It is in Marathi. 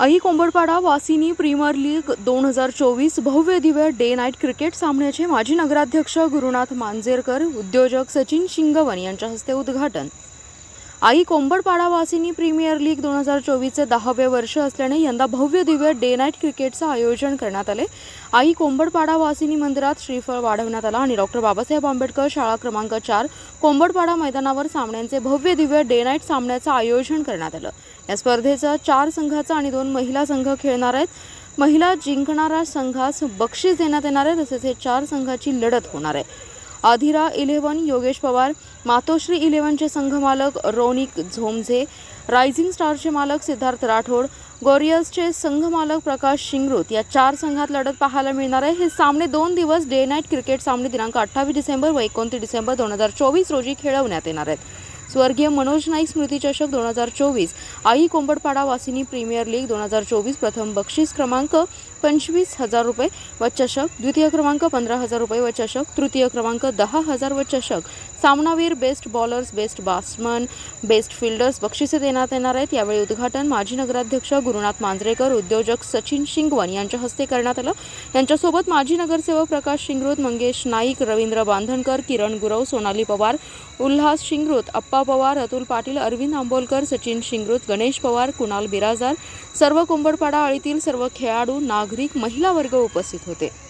आई कोंबडपाडा वासिनी प्रीमियर लीग दोन हजार चोवीस भव्य दिव्य डे नाईट क्रिकेट सामन्याचे माजी नगराध्यक्ष गुरुनाथ मांजेरकर उद्योजक सचिन शिंगवन यांच्या हस्ते उद्घाटन. आई कोंबडपाडा वासिनी प्रीमियर लीग दोन हजार चोवीसचे दहावे वर्ष असल्याने यंदा भव्य दिव्य डे नाईट क्रिकेटचं आयोजन करण्यात आले. आई कोंबडपाडा वासिनी मंदिरात श्रीफळ वाढवण्यात आला आणि डॉक्टर बाबासाहेब आंबेडकर शाळा क्रमांक चार कोंबडपाडा मैदानावर सामन्यांचे भव्य दिव्य डे नाईट सामन्याचं आयोजन करण्यात आलं. या स्पर्धेचा चार संघाचा आणि दोन महिला संघ खेळणार आहेत. महिला जिंकणाऱ्या संघास बक्षीस देण्यात येणार आहे तसेच हे चार संघाची लढत होणार आहे. आधिरा इलेव्हन योगेश पवार मातोश्री इलेव्हनचे संघमालक रोनिक झोमझे रायझिंग स्टारचे मालक सिद्धार्थ राठोड गॉरियर्सचे संघमालक प्रकाश शिंगरूत या चार संघात लढत पाहायला मिळणार आहे. हे सामने दोन दिवस डे नाईट क्रिकेट सामने दिनांक अठ्ठावीस डिसेंबर व एकोणतीस डिसेंबर दोन हजार चोवीस रोजी खेळवण्यात येणार आहेत. स्वर्गीय मनोज नाईक स्मृतीचषक दोन हजार चोवीस आई कोंबडपाडा वासिनी प्रीमियर लीग दोन हजार चोवीस प्रथम बक्षीस क्रमांक पंचवीस हजार रुपये व चषक द्वितीय क्रमांक पंधरा हजार रुपये व चषक तृतीय क्रमांक दहा हजार व चषक. सामनावीर best bowlers best batsman best fielders बक्षिसे देण्यात येणार आहेत. यावेळी उद्घाटन माजी नगराध्यक्ष गुरुनाथ मांजरेकर उद्योजक सचिन शिंगवन यांच्या हस्ते करण्यात आलं. यांच्यासोबत माजी नगरसेवक प्रकाश शिंगरूत मंगेश नाईक रवींद्र बांधणकर किरण गुरव सोनाली पवार उल्हास शिंगरूत अप्पा पवार अतुल पाटील अरविंद आंबोलकर सचिन शिंगरूत गणेश पवार कुणाल बिराजार सर्व कुंभडपाडा आळीतील सर्व खेळाडू नागरिक महिला वर्ग उपस्थित होते.